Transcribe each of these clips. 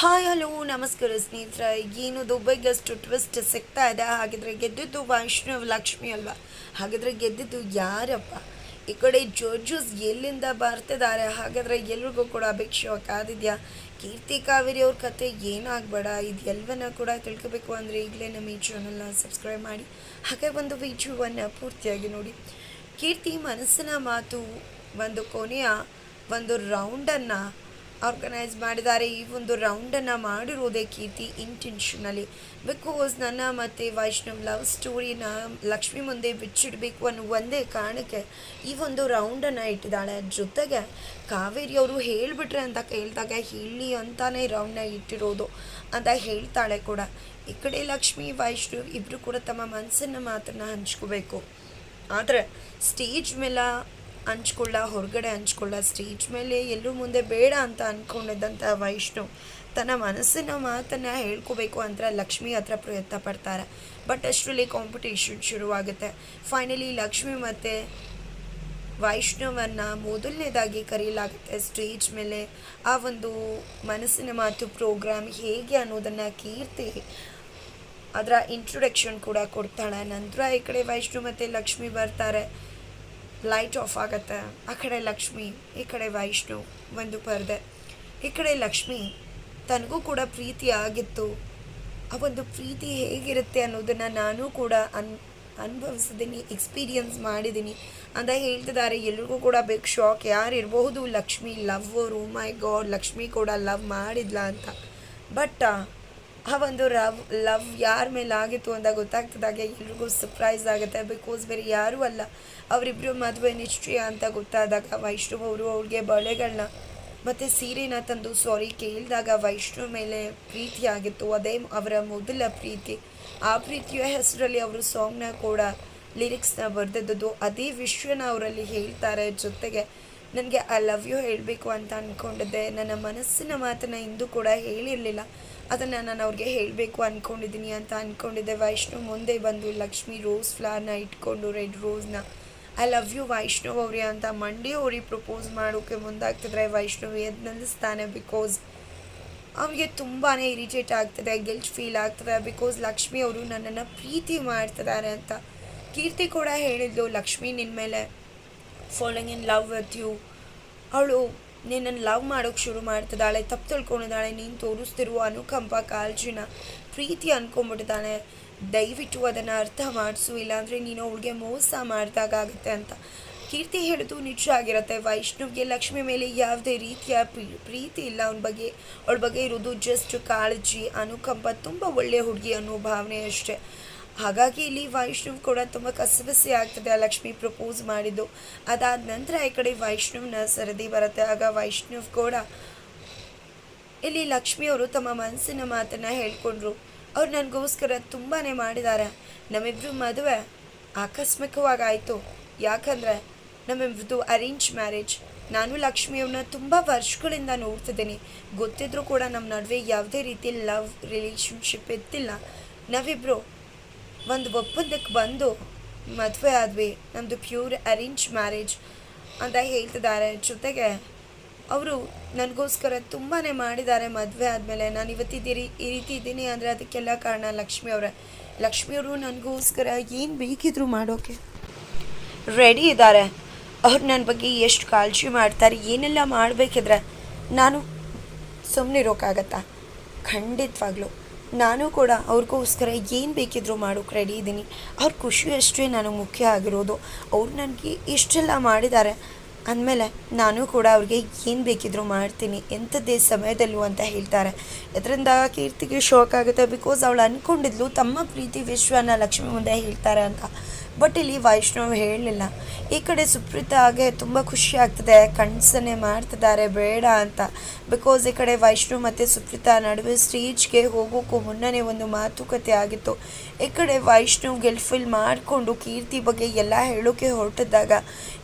Hi, hello, ನಮಸ್ಕಾರ ಸ್ನೇಹಿತರ. ಏನು ದುಬೈಗಷ್ಟು ಟ್ವಿಸ್ಟ್ ಸಿಗ್ತಾ ಇದೆ? ಹಾಗಿದ್ರೆ ಗೆದ್ದಿದ್ದು ವೈಷ್ಣವ್, ಲಕ್ಷ್ಮಿ ಅಲ್ವಾ? ಹಾಗಿದ್ರೆ ಗೆದ್ದಿದ್ದು ಯಾರಪ್ಪ? ಈ ಕಡೆ ಜೋಜಸ್ ಎಲ್ಲಿಂದ ಬರ್ತಿದ್ದಾರೆ? ಹಾಗಾದರೆ ಎಲ್ರಿಗೂ ಕೂಡ ಅಪೇಕ್ಷೆ ಕಾದಿದ್ಯಾ? ಕೀರ್ತಿ ಕಾವೇರಿ ಅವ್ರ ಕತೆ ಏನಾಗಬೇಡ? ಇದು ಕೂಡ ತಿಳ್ಕೊಬೇಕು ಅಂದರೆ ಈಗಲೇ ನಮ್ಮ ಈ ಚಾನಲ್ನ ಸಬ್ಸ್ಕ್ರೈಬ್ ಮಾಡಿ. ಹಾಗೆ ಒಂದು ವಿಡಿಯೋವನ್ನು ಪೂರ್ತಿಯಾಗಿ ನೋಡಿ. ಕೀರ್ತಿ ಮನಸ್ಸಿನ ಮಾತು, ಒಂದು ಕೊನೆಯ, ಒಂದು ರೌಂಡನ್ನು ಆರ್ಗನೈಸ್ ಮಾಡಿದ್ದಾರೆ. ಈ ಒಂದು ರೌಂಡನ್ನು ಮಾಡಿರೋದೇ ಕೀರ್ತಿ ಇಂಟೆನ್ಷನಲಿ ಬಿಕಾಸ್ ನನ್ನ ಮತ್ತು ವೈಷ್ಣವ್ ಲವ್ ಸ್ಟೋರಿನ ಲಕ್ಷ್ಮಿ ಮುಂದೆ ಬಿಚ್ಚಿಡಬೇಕು ಅನ್ನೋ ಒಂದೇ ಕಾರಣಕ್ಕೆ ಈ ಒಂದು ರೌಂಡನ್ನು ಇಟ್ಟಿದ್ದಾಳೆ. ಜೊತೆಗೆ ಕಾವೇರಿ ಅವರು ಹೇಳಿಬಿಟ್ರೆ ಅಂತ ಕೇಳಿದಾಗ ಹೇಳಿ ಅಂತಾನೆ ರೌಂಡನ್ನ ಇಟ್ಟಿರೋದು ಅಂತ ಹೇಳ್ತಾಳೆ ಕೂಡ. ಈ ಕಡೆ ಲಕ್ಷ್ಮಿ, ವೈಷ್ಣವ್ ಇಬ್ಬರು ಕೂಡ ತಮ್ಮ ಮನಸ್ಸನ್ನು ಮಾತನ್ನು ಹಂಚ್ಕೋಬೇಕು. ಆದರೆ ಸ್ಟೇಜ್ ಮೇಲೆ ಹಂಚ್ಕೊಳ್ಳ, ಹೊರಗಡೆ ಹಂಚ್ಕೊಳ್ಳ ಸ್ಟೇಜ್ ಮೇಲೆ ಎಲ್ಲರೂ ಮುಂದೆ ಬೇಡ ಅಂತ ಅಂದ್ಕೊಂಡಿದ್ದಂಥ ವೈಷ್ಣವ್ ತನ್ನ ಮನಸ್ಸಿನ ಮಾತನ್ನು ಹೇಳ್ಕೋಬೇಕು ಅಂತ ಲಕ್ಷ್ಮಿ ಹತ್ರ ಪ್ರಯತ್ನ ಪಡ್ತಾರೆ. ಬಟ್ ಅಷ್ಟರಲ್ಲಿ ಕಾಂಪಿಟೇಷನ್ ಶುರುವಾಗುತ್ತೆ. ಫೈನಲಿ ಲಕ್ಷ್ಮಿ ಮತ್ತು ವೈಷ್ಣವನ್ನ ಮೊದಲನೇದಾಗಿ ಕರೆಯಲಾಗುತ್ತೆ ಸ್ಟೇಜ್ ಮೇಲೆ. ಆ ಒಂದು ಮನಸ್ಸಿನ ಮಾತು ಪ್ರೋಗ್ರಾಮ್ ಹೇಗೆ ಅನ್ನೋದನ್ನು ಕೀರ್ತಿ ಅದರ ಇಂಟ್ರೊಡಕ್ಷನ್ ಕೂಡ ಕೊಡ್ತಾಳೆ. ನಂತರ ಈ ಕಡೆ ವೈಷ್ಣು ಮತ್ತು ಲಕ್ಷ್ಮಿ ಬರ್ತಾರೆ. ಲೈಟ್ ಆಫ್ ಆಗತ್ತೆ? ಆ ಕಡೆ ಲಕ್ಷ್ಮಿ, ಈ ಕಡೆ ವೈಷ್ಣು, ಒಂದು ಪರದೆ. ಈ ಕಡೆ ಲಕ್ಷ್ಮಿ, ತನಗೂ ಕೂಡ ಪ್ರೀತಿ ಆಗಿತ್ತು. ಆ ಒಂದು ಪ್ರೀತಿ ಹೇಗಿರುತ್ತೆ ಅನ್ನೋದನ್ನು ನಾನು ಕೂಡ ಅನ್ ಅನುಭವಿಸಿದ್ದೀನಿ ಎಕ್ಸ್ಪೀರಿಯನ್ಸ್ ಮಾಡಿದ್ದೀನಿ ಅಂತ ಹೇಳ್ತಿದ್ದಾರೆ. ಎಲ್ರಿಗೂ ಕೂಡ ಬಿಗ್ ಶಾಕ್ ಯಾರು ಇರಬಹುದು Lakshmi love my god Lakshmi ಕೂಡ ಲವ್ ಮಾಡಿದ್ಲ ಅಂತ. ಬಟ್ ಆ ಒಂದು ರವ್ ಲವ್ ಯಾರ ಮೇಲೆ ಆಗಿತ್ತು ಅಂತ ಗೊತ್ತಾಗ್ತದಾಗೆ ಎಲ್ರಿಗೂ ಸರ್ಪ್ರೈಸ್ ಆಗುತ್ತೆ. ಬಿಕಾಸ್ ಬೇರೆ ಯಾರೂ ಅಲ್ಲ. ಅವರಿಬ್ಬರು ಮದುವೆ ನಿಶ್ಚಯ ಅಂತ ಗೊತ್ತಾದಾಗ ವೈಷ್ಣವ್ ಅವರು ಅವ್ರಿಗೆ ಬಳೆಗಳನ್ನ ಮತ್ತು ಸೀರೆನ ತಂದು ಸಾರಿ ಕೇಳಿದಾಗ ವೈಷ್ಣವ್ ಮೇಲೆ ಪ್ರೀತಿ ಆಗಿತ್ತು. ಅದೇ ಅವರ ಮೊದಲ ಪ್ರೀತಿ. ಆ ಪ್ರೀತಿಯ ಹೆಸರಲ್ಲಿ ಅವರು ಸಾಂಗ್ನ ಕೂಡ ಲಿರಿಕ್ಸ್ನ ಬರೆದಿದ್ದು ಅದೇ ವಿಷಯನ ಅವರಲ್ಲಿ ಹೇಳ್ತಾರೆ ಜೊತೆಗೆ, ನನಗೆ ಐ ಲವ್ ಯು ಹೇಳಬೇಕು ಅಂತ ಅಂದ್ಕೊಂಡಿದ್ದೆ ನನ್ನ ಮನಸ್ಸಿನ ಮಾತನ್ನು ಇಂದು ಕೂಡ ಹೇಳಿರಲಿಲ್ಲ. ಅದನ್ನು ನಾನು ಅವ್ರಿಗೆ ಹೇಳಬೇಕು ಅಂದ್ಕೊಂಡಿದ್ದೀನಿ ಅಂತ ಅಂದ್ಕೊಂಡಿದ್ದೆ ವೈಷ್ಣವ್ ಮುಂದೆ ಬಂದು ಲಕ್ಷ್ಮಿ ರೋಸ್ ಫ್ಲವರ್ನ ಇಟ್ಕೊಂಡು ರೆಡ್ ರೋಸ್ನ ಐ ಲವ್ ಯು ವೈಷ್ಣವ್ ಅವ್ರಿ ಅಂತ ಮಂಡಿ ಅವ್ರಿಗೆ ಪ್ರಪೋಸ್ ಮಾಡೋಕ್ಕೆ ಮುಂದಾಗ್ತಿದ್ರೆ ವೈಷ್ಣವ್ ಎದ್ದು ನಿಲ್ಲಿಸ್ತಾನೆ ಬಿಕಾಸ್ ಅವ್ರಿಗೆ ತುಂಬಾ ಇರಿಟೇಟ್ ಆಗ್ತದೆ ಗಿಲ್ಟ್ ಫೀಲ್ ಆಗ್ತದೆ ಬಿಕಾಸ್ ಲಕ್ಷ್ಮಿ ಅವರು ನನ್ನನ್ನು ಪ್ರೀತಿ ಮಾಡ್ತಿದ್ದಾರೆ ಅಂತ. ಕೀರ್ತಿ ಕೂಡ ಹೇಳಿದ್ಲು, ಲಕ್ಷ್ಮಿ ನಿನ್ನ ಮೇಲೆ following in love with you ಅವಳು ನಿನ್ನನ್ನು ಲವ್ ಮಾಡೋಕ್ಕೆ ಶುರು ಮಾಡ್ತಿದ್ದಾಳೆ, ತಪ್ಪು ತಿಳ್ಕೊಂಡಿದ್ದಾಳೆ, ನೀನು ತೋರಿಸ್ತಿರುವ ಅನುಕಂಪ ಕಾಳಜಿನ ಪ್ರೀತಿ ಅನ್ಕೊಂಡ್ಬಿಟ್ಟಿದ್ದಾನೆ ದಯವಿಟ್ಟು ಅದನ್ನು ಅರ್ಥ ಮಾಡಿಸು, ಇಲ್ಲಾಂದರೆ ನೀನು ಅವಳಿಗೆ ಮೋಸ ಮಾಡಿದಾಗುತ್ತೆ ಅಂತ. ಕೀರ್ತಿ ಹೇಳೋದು ನಿಜ ಆಗಿರುತ್ತೆ. ವೈಷ್ಣವ್ಗೆ ಲಕ್ಷ್ಮಿ ಮೇಲೆ ಯಾವುದೇ ರೀತಿಯ ಪ್ರೀ- ಪ್ರೀತಿ ಇಲ್ಲ. ಅವನ ಬಗ್ಗೆ, ಅವಳ ಬಗ್ಗೆ ಇರೋದು ಜಸ್ಟ್ ಕಾಳಜಿ, ಅನುಕಂಪ, ತುಂಬ ಒಳ್ಳೆಯ ಹುಡುಗಿ ಅನ್ನೋ ಭಾವನೆ ಅಷ್ಟೇ. ಹಾಗಾಗಿ ಇಲ್ಲಿ ವೈಷ್ಣವ್ ಕೂಡ ತುಂಬ ಕಸಬಸಿ ಆಗ್ತದೆ. ಆ ಲಕ್ಷ್ಮಿ ಪ್ರಪೋಸ್ ಮಾಡಿದ್ದು. ಅದಾದ ನಂತರ ಈ ಕಡೆ ವೈಷ್ಣವ್ನ ಸರದಿ ಬರುತ್ತೆ. ಆಗ ವೈಷ್ಣವ್ ಕೂಡ ಇಲ್ಲಿ ಲಕ್ಷ್ಮಿಯವರು ತಮ್ಮ ಮನಸ್ಸಿನ ಮಾತನ್ನು ಹೇಳ್ಕೊಂಡ್ರು. ಅವ್ರು ನನಗೋಸ್ಕರ ತುಂಬಾ ಮಾಡಿದ್ದಾರೆ. ನಮ್ಮಿಬ್ರು ಮದುವೆ ಆಕಸ್ಮಿಕವಾಗಿ ಆಯಿತು ಯಾಕಂದರೆ ನಮ್ಮಿಬ್ರದ್ದು ಅರೇಂಜ್ ಮ್ಯಾರೇಜ್ ನಾನು ಲಕ್ಷ್ಮಿಯವ್ರನ್ನ ತುಂಬ ವರ್ಷಗಳಿಂದ ನೋಡ್ತಿದ್ದೀನಿ. ಗೊತ್ತಿದ್ರು ಕೂಡ ನಮ್ಮ ನಡುವೆ ಯಾವುದೇ ರೀತಿ ಲವ್ ರಿಲೇಷನ್ಶಿಪ್ ಇತ್ತಿಲ್ಲ ನಾವಿಬ್ಬರು ಒಂದು ಒಪ್ಪಂದಕ್ಕೆ ಬಂದು ಮದುವೆ ಆದ್ವಿ. ನಮ್ಮದು ಪ್ಯೂರ್ ಅರೇಂಜ್ ಮ್ಯಾರೇಜ್ ಅಂತ ಹೇಳ್ತಿದ್ದಾರೆ. ಜೊತೆಗೆ ಅವರು ನನಗೋಸ್ಕರ ತುಂಬಾ ಮಾಡಿದ್ದಾರೆ ಮದುವೆ ಆದಮೇಲೆ. ನಾನು ಇವತ್ತಿದ್ದೀರಿ, ಈ ರೀತಿ ಇದ್ದೀನಿ ಅಂದರೆ ಅದಕ್ಕೆಲ್ಲ ಕಾರಣ ಲಕ್ಷ್ಮಿ ಅವರೇ. ಲಕ್ಷ್ಮಿಯವರು ನನಗೋಸ್ಕರ ಏನು ಬೇಕಿದ್ರು ಮಾಡೋಕೆ. ರೆಡಿ ಇದ್ದಾರೆ. ಅವ್ರು ನನ್ನ ಬಗ್ಗೆ ಎಷ್ಟು ಕಾಳಜಿ ಮಾಡ್ತಾರೆ, ಏನೆಲ್ಲ ಮಾಡಬೇಕಿದ್ರೆ ನಾನು ಸುಮ್ಮನಿರೋಕ್ಕಾಗತ್ತಾ ಖಂಡಿತವಾಗ್ಲೂ. ನಾನು ಕೂಡ ಅವ್ರಿಗೋಸ್ಕರ ಏನು ಬೇಕಿದ್ರು ಮಾಡೋಕ್ಕೆ ರೆಡಿ ಇದ್ದೀನಿ ಅವ್ರ ಖುಷಿ ಅಷ್ಟೇ ನನಗೆ ಮುಖ್ಯ ಆಗಿರೋದು. ಅವ್ರು ನನಗೆ ಇಷ್ಟೆಲ್ಲ ಮಾಡಿದ್ದಾರೆ. ಅಂದಮೇಲೆ ನಾನು ಕೂಡ ಅವ್ರಿಗೆ ಏನು ಬೇಕಿದ್ರು ಮಾಡ್ತೀನಿ. ಎಂಥದ್ದೇ ಸಮಯದಲ್ಲೂ ಅಂತ ಹೇಳ್ತಾರೆ. ಇದರಿಂದ ಕೀರ್ತಿಗೆ ಶಾಕ್ ಆಗುತ್ತೆ ಬಿಕಾಸ್ ಅವಳು ಅಂದ್ಕೊಂಡಿದ್ಲು ತಮ್ಮ ಪ್ರೀತಿ ವಿಶ್ವನ ಲಕ್ಷ್ಮಿ ಮುಂದೆ ಹೇಳ್ತಾರೆ ಅಂತ. ಬಟ್ ಇಲ್ಲಿ ವೈಷ್ಣವ್ ಹೇಳಲಿಲ್ಲ ಈ ಕಡೆ ಸುಪ್ರೀತಾಗೆ ತುಂಬ ಖುಷಿ ಆಗ್ತದೆ. ಕಣ್ಸನೆ ಮಾಡ್ತಿದ್ದಾರೆ. ಬೇಡ ಅಂತ. ಬಿಕಾಸ್ ಈ ಕಡೆ ವೈಷ್ಣವ್ ಮತ್ತು ಸುಪ್ರೀತಾ ನಡುವೆ ಸ್ಟೇಜ್ಗೆ ಹೋಗೋಕ್ಕೂ ಮುನ್ನನೇ ಒಂದು ಮಾತುಕತೆ ಆಗಿತ್ತು. ಈ ಕಡೆ ವೈಷ್ಣವ್ ಗೆಲ್ಫಿಲ್ ಮಾಡಿಕೊಂಡು ಕೀರ್ತಿ ಬಗ್ಗೆ ಎಲ್ಲ ಹೇಳೋಕೆ ಹೊರಟಿದ್ದಾಗ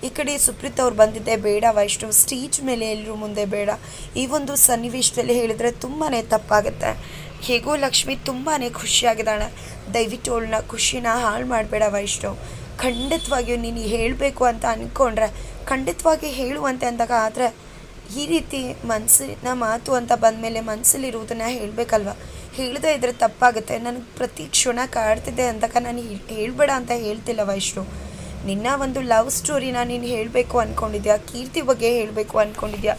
ಈ ಕಡೆ ಸುಪ್ರೀತ್ ಅವ್ರು ಬಂದಿದ್ದೆ, ಬೇಡ ವೈಷ್ಣವ್ ಸ್ಟೇಜ್ ಮೇಲೆ ಎಲ್ಲರೂ ಮುಂದೆ ಬೇಡ. ಈ ಒಂದು ಸನ್ನಿವೇಶದಲ್ಲಿ ಹೇಳಿದ್ರೆ ತುಂಬಾ ತಪ್ಪಾಗುತ್ತೆ. ಹೇಗೋ ಲಕ್ಷ್ಮಿ ತುಂಬಾ ಖುಷಿಯಾಗಿದ್ದಾಳೆ. ದಯವಿಟ್ಟು ಅವಳನ್ನ ಖುಷಿನ ಹಾಳು ಮಾಡಬೇಡ ವೈಷ್ಣವ್ ಖಂಡಿತವಾಗಿಯೂ ನೀನು ಹೇಳಬೇಕು ಅಂತ ಅಂದ್ಕೊಂಡ್ರೆ ಖಂಡಿತವಾಗಿ ಹೇಳುವಂತೆ ಅಂದಾಗ ಆದರೆ ಈ ರೀತಿ ಮನಸ್ಸಿನ ಮಾತು ಅಂತ ಬಂದಮೇಲೆ ಮನಸ್ಸಲ್ಲಿರುವುದನ್ನು ಹೇಳಬೇಕಲ್ವ? ಹೇಳದೇ ಇದ್ರೆ ತಪ್ಪಾಗುತ್ತೆ. ನನಗೆ ಪ್ರತಿ ಕ್ಷಣ ಕಾಡ್ತಿದೆ ಅಂದಾಗ ನಾನು ಹೇಳಬೇಡ ಅಂತ ಹೇಳ್ತಿಲ್ಲ ವೈಷ್ಣು ನಿನ್ನ ಒಂದು ಲವ್ ಸ್ಟೋರಿನ ನೀನು ಹೇಳಬೇಕು ಅಂದ್ಕೊಂಡಿದ್ಯಾ ಕೀರ್ತಿ ಬಗ್ಗೆ ಹೇಳಬೇಕು ಅಂದ್ಕೊಂಡಿದ್ಯಾ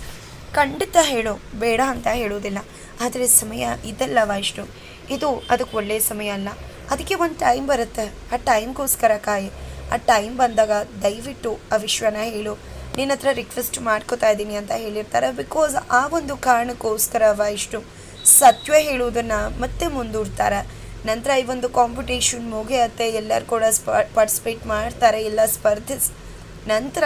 ಖಂಡಿತ ಹೇಳು. ಬೇಡ ಅಂತ ಹೇಳೋದಿಲ್ಲ ಆದರೆ ಸಮಯ ಇದಲ್ಲ ವೈಷ್ಣು ಇದು ಅದಕ್ಕೆ ಒಳ್ಳೆಯ ಸಮಯ ಅಲ್ಲ. ಅದಕ್ಕೆ ಒಂದು ಟೈಮ್ ಬರುತ್ತೆ. ಆ ಟೈಮ್ಗೋಸ್ಕರ ಕಾಯಿ. ಆ ಟೈಮ್ ಬಂದಾಗ ದಯವಿಟ್ಟು ಆ ವಿಶ್ವನ ಹೇಳು. ನಿನ್ನ ಹತ್ರ ರಿಕ್ವೆಸ್ಟ್ ಮಾಡ್ಕೋತಾ ಇದ್ದೀನಿ ಅಂತ ಹೇಳಿರ್ತಾರೆ. ಬಿಕಾಸ್ ಆ ಒಂದು ಕಾರಣಕ್ಕೋಸ್ಕರ ಇಷ್ಟು ಸತ್ಯ ಹೇಳುವುದನ್ನು ಮತ್ತೆ ಮುಂದೂಡ್ತಾರೆ. ನಂತರ ಈ ಒಂದು ಕಾಂಪಿಟೇಷನ್ ಮುಗಿಯತ್ತೆ. ಎಲ್ಲರೂ ಕೂಡ ಸ್ಪ ಪಾರ್ಟಿಸಿಪೇಟ್ ಮಾಡ್ತಾರೆ. ಎಲ್ಲ ಸ್ಪರ್ಧಿಸ್ ನಂತರ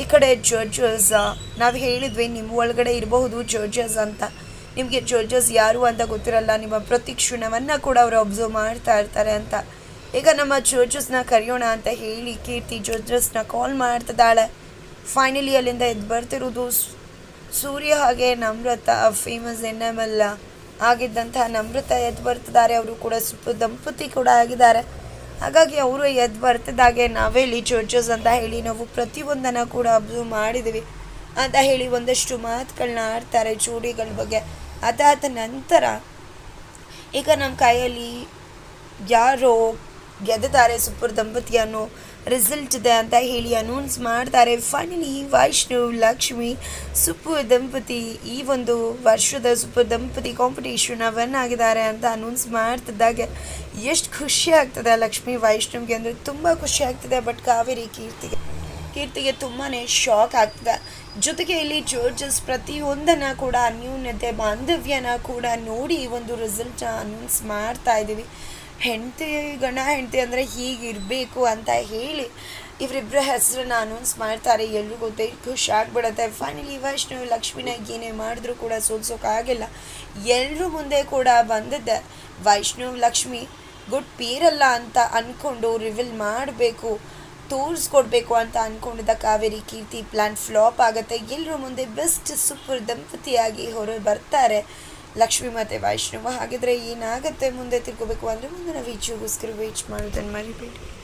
ಈ ಕಡೆ ಜಡ್ಜಸ್ ನಾವು ಹೇಳಿದ್ವಿ ನಿಮ್ಮ ಒಳಗಡೆ ಇರಬಹುದು ಜಡ್ಜಸ್ ಅಂತ. ನಿಮಗೆ ಜಡ್ಜಸ್ ಯಾರು ಅಂತ ಗೊತ್ತಿರಲ್ಲ, ನಿಮ್ಮ ಪ್ರತಿ ಕ್ಷಣವನ್ನು ಕೂಡ ಅವರು ಅಬ್ಸರ್ವ್ ಮಾಡ್ತಾ ಇರ್ತಾರೆ ಅಂತ. ಈಗ ನಮ್ಮ ಜಡ್ಜಸ್ನ ಕರೆಯೋಣ ಅಂತ ಹೇಳಿ ಕೀರ್ತಿ ಜಡ್ಜಸ್ನ ಕಾಲ್ ಮಾಡ್ತಿದ್ದಾಳೆ. ಫೈನಲಿ ಅಲ್ಲಿಂದ ಎದ್ದು ಬರ್ತಿರೋದು ಸೂರ್ಯ ಹಾಗೆ Namrata famous N M L ಆಗಿದ್ದಂತಹ Namrata ಎದ್ದು ಬರ್ತಿದ್ದಾರೆ, ಅವರು ಕೂಡ ಸುಪ್ಪ ದಂಪತಿ ಕೂಡ ಆಗಿದ್ದಾರೆ. ಹಾಗಾಗಿ ಅವರು ಎದ್ದು ಬರ್ತಿದ್ದಾಗೆ ನಾವೇಳಿ ಜಡ್ಜಸ್ ಅಂತ ಹೇಳಿ ನಾವು ಪ್ರತಿಯೊಂದನ್ನು ಕೂಡ ಅಬ್ಸರ್ವ್ ಮಾಡಿದ್ವಿ ಅಂತ ಹೇಳಿ ಒಂದಷ್ಟು ಮಾತುಗಳನ್ನ ಆಡ್ತಾರೆ, ಜೋಡಿಗಳ ಬಗ್ಗೆ. ಅದಾದ ನಂತರ ಈಗ ನಮ್ಮ ಕೈಯಲ್ಲಿ ಯಾರೋ ಗೆದ್ದಿದ್ದಾರೆ, ಸೂಪರ್ ದಂಪತಿ ರಿಸಲ್ಟ್ ಇದೆ ಅಂತ ಹೇಳಿ ಅನೌನ್ಸ್ ಮಾಡ್ತಾರೆ. ಫೈನಲಿ ವೈಷ್ಣವ್ ಲಕ್ಷ್ಮಿ ಸೂಪರ್ ದಂಪತಿ ಈ ಒಂದು ವರ್ಷದ ಸೂಪರ್ ದಂಪತಿ ಕಾಂಪಿಟೇಷನ್ ವಿನ್ ಆಗಿದ್ದಾರೆ ಅಂತ ಅನೌನ್ಸ್ ಮಾಡ್ತಿದ್ದಾಗ. ಎಷ್ಟು ಖುಷಿ ಆಗ್ತದೆ ಲಕ್ಷ್ಮಿ ವೈಷ್ಣವ್ಗೆ ಅಂದರೆ ತುಂಬ ಖುಷಿ ಆಗ್ತದೆ. ಬಟ್ ಕಾವೇರಿ ಕೀರ್ತಿಗೆ ಕೀರ್ತಿಗೆ ತುಂಬಾ ಶಾಕ್ ಆಗ್ತದೆ. ಜೊತೆಗೆ ಇಲ್ಲಿ ಜೋರ್ಜಸ್ ಪ್ರತಿಯೊಂದನ್ನು ಕೂಡ, ಅನ್ಯೂನ್ಯತೆ, ಬಾಂಧವ್ಯನ ಕೂಡ ನೋಡಿ ಒಂದು ರಿಸಲ್ಟ್ ಅನೌನ್ಸ್ ಮಾಡ್ತಾ ಇದ್ದೀವಿ. ಹೆಂಡತಿ ಗಣ ಹೆಂಡತಿ ಅಂದರೆ ಹೀಗಿರಬೇಕು ಅಂತ ಹೇಳಿ ಇವರಿಬ್ಬರ ಹೆಸರನ್ನ ಅನೌನ್ಸ್ ಮಾಡ್ತಾರೆ. ಎಲ್ರಿಗೂ ಗೊತ್ತೇ ಖುಷಿ ಆಗ್ಬಿಡುತ್ತೆ. ಫೈನಲಿ ವೈಷ್ಣವ್, ಲಕ್ಷ್ಮಿನ ಏನೇ ಮಾಡಿದ್ರು ಕೂಡ ಸೋಲ್ಸೋಕ್ಕಾಗಿಲ್ಲ ಎಲ್ಲರೂ ಮುಂದೆ ಕೂಡ ಬಂದಿದ್ದೆ ವೈಷ್ಣವ್, ಲಕ್ಷ್ಮಿ ಗುಡ್ ಪೀರಲ್ಲ ಅಂತ ಅಂದ್ಕೊಂಡು ರಿವೀಲ್ ಮಾಡಬೇಕು. ತೋರಿಸ್ಕೊಡ್ಬೇಕು ಅಂತ ಅನ್ಕೊಂಡಿದ್ದ ಕಾವೇರಿ ಕೀರ್ತಿ ಪ್ಲಾನ್ ಫ್ಲಾಪ್ ಆಗುತ್ತೆ. ಎಲ್ಲರೂ ಮುಂದೆ ಬೆಸ್ಟ್ ಸೂಪರ್ ದಂಪತಿಯಾಗಿ ಹೊರ ಬರ್ತಾರೆ. ಲಕ್ಷ್ಮಿ ಮತ್ತು ವೈಷ್ಣವ. ಹಾಗಿದ್ರೆ ಏನಾಗುತ್ತೆ? ಮುಂದೆ ತಿರ್ಕೊಬೇಕು ಅಂದ್ರೆ ಮುಂದೆ ನಾವು ವೀಡಿಯೋಗೋಸ್ಕರ ವೇಟ್ ಮಾಡೋದನ್ನು ಮರಿಬೇಡಿ.